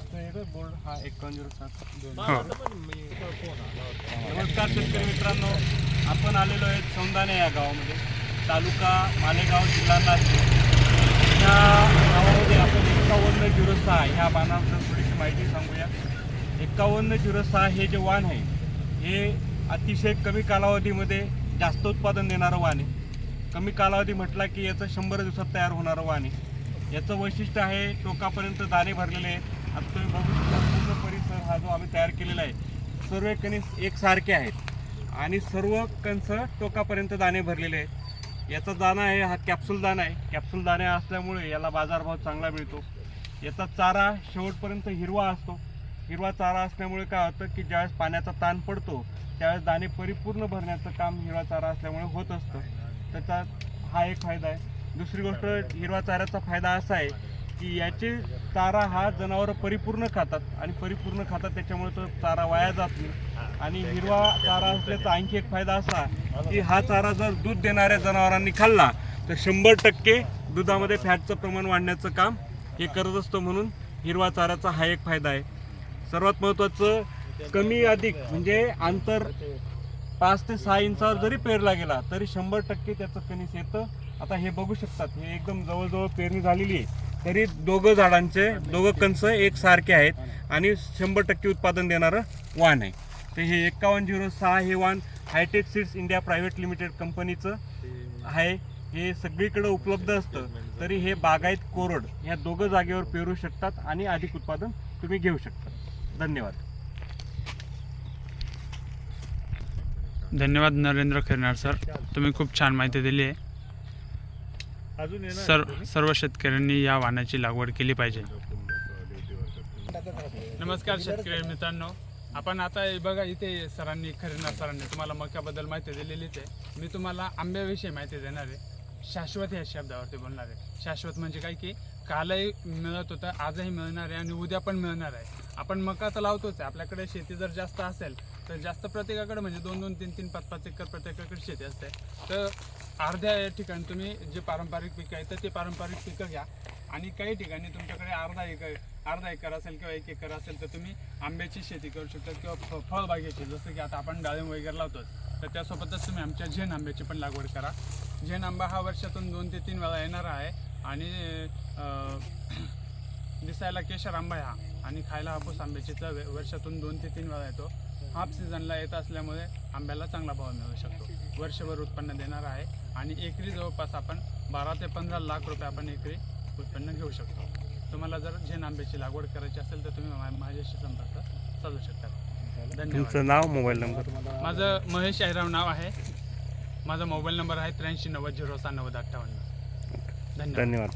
Board हा नमस्कार शेतकरी मित्रांनो आपण आलेलो आहे सौंदाणे या गावामध्ये तालुका मालेगाव जिल्हा नाशिक. ह्या गावामध्ये आपण एकावन्न झिरो सहा ह्या वाहनाबद्दल थोडीशी माहिती सांगूया. एकावन्न झिरो सहा हे जे वाहन आहे हे अतिशय कमी कालावधीमध्ये जास्त उत्पादन देणारं वाहन आहे. कमी कालावधी म्हटला की याचं शंभर दिवसात तयार होणारं वाहन आहे. याचं वैशिष्ट्य आहे टोकापर्यंत दाणे भरलेले आहेत. आता तुम्ही बघू परिसर हा जो आम्ही तयार केलेला आहे सर्व कणीस एकसारखे आहेत. आणि सर्व कंस टोकापर्यंत दाणे भरलेले आहेत. याचा दाणा आहे हा कॅप्सूल दाणा आहे. कॅप्सूल दाणे असल्यामुळे याला बाजारभाव चांगला मिळतो. याचा चारा शेवटपर्यंत हिरवा असतो. हिरवा चारा असल्यामुळे काय होतं की ज्यावेळेस पाण्याचा ताण पडतो त्यावेळेस दाणे परिपूर्ण भरण्याचं काम हिरवा चारा असल्यामुळे होत असतं. त्याचा हा एक फायदा आहे. दुसरी गोष्ट हिरवा चाऱ्याचा फायदा असा आहे की याचे चारा हा जनावरं परिपूर्ण खातात आणि परिपूर्ण खातात त्याच्यामुळे तो चारा वाया जात नाही. आणि हिरवा चारा असल्याचा आणखी एक फायदा असा की हा चारा जर दूध देणाऱ्या जनावरांनी खाल्ला तर शंभर टक्के दुधामध्ये फॅटचं प्रमाण वाढण्याचं काम हे करत असतो म्हणून हिरवा चाऱ्याचा हा एक फायदा आहे. सर्वात महत्त्वाचं कमी अधिक म्हणजे अंतर पाच ते सहा इंचावर जरी पेरला गेला तरी शंभर टक्के त्याचं कणीस येतं. आता हे बघू शकतात हे एकदम जवळजवळ पेरणी झालेली आहे. तरी दोघं झाडांचे दोघं कंस एकसारखे आहेत आणि शंभर टक्के उत्पादन देणारं वाहन आहे. तर हे एकावन्न झिरो सहा हे वाहन high tech seeds India private limited कंपनीचं आहे. हे सगळीकडे उपलब्ध असतं. तरी हे बागायत कोरड ह्या दोघं जागेवर पेरू शकतात आणि अधिक उत्पादन तुम्ही घेऊ शकता. धन्यवाद. धन्यवाद नरेंद्र खिरनार सर. तुम्ही खूप छान माहिती दिली आहे. अजून सर सर्व शेतकऱ्यांनी या वाहनाची लागवड केली पाहिजे. नमस्कार शेतकरी मित्रांनो. आपण आता बघा इथे सरांनी खरेनार सरांनी तुम्हाला मक्याबद्दल माहिती दिलेलीच आहे. मी तुम्हाला आंब्याविषयी माहिती देणार आहे. शाश्वत या शब्दावरती बोलणार आहे. शाश्वत म्हणजे काय की कालही मिळत होतं आजही मिळणार आहे आणि उद्या पण मिळणार आहे. आपण मका तर लावतोच आहे. आपल्याकडे शेती जर जास्त असेल तर जास्त प्रत्येकाकडे म्हणजे दोन दोन तीन तीन पाच पाच एकर प्रत्येकाकडे शेती असते. तर अर्ध्या या ठिकाणी तुम्ही जे पारंपरिक पिकं आहेत तर ते पारंपरिक पिकं घ्या. आणि काही ठिकाणी तुमच्याकडे अर्धा एकर अर्धा एकर असेल किंवा एक एकर असेल तर तुम्ही आंब्याची शेती करू शकता किंवा फ फळबागेची. जसं की आता आपण डाळिंब वगैरे लावतो तर त्यासोबतच तुम्ही आमच्या झेन आंब्याची पण लागवड करा. झेन आंबा हा वर्षातून दोन ते तीन वेळा येणारा आहे आणि दिसायला केशर आंबा आहे हा. आणि खायला हापूस आंब्याची चव आहे. वर्षातून दोन ते तीन वेळा येतो. हाफ सीझनला येत असल्यामुळे आंब्याला चांगला भाव मिळू शकतो. वर्षभर उत्पन्न देणार आहे आणि एकरी जवळपास आपण बारा ते पंधरा लाख रुपये आपण एकरी उत्पन्न घेऊ शकतो. तुम्हाला जर झेन आंब्याची लागवड करायची असेल तर तुम्ही माझ्याशी संपर्क साधू शकता. धन्यवाद. तुमचं नाव मोबाईल नंबर? माझं महेश अहिराव नाव आहे. माझा मोबाईल नंबर आहे त्र्याऐंशी नव्वद झिरो सहा नव्वद अठ्ठावन्न. धन्यवाद. धन्यवाद.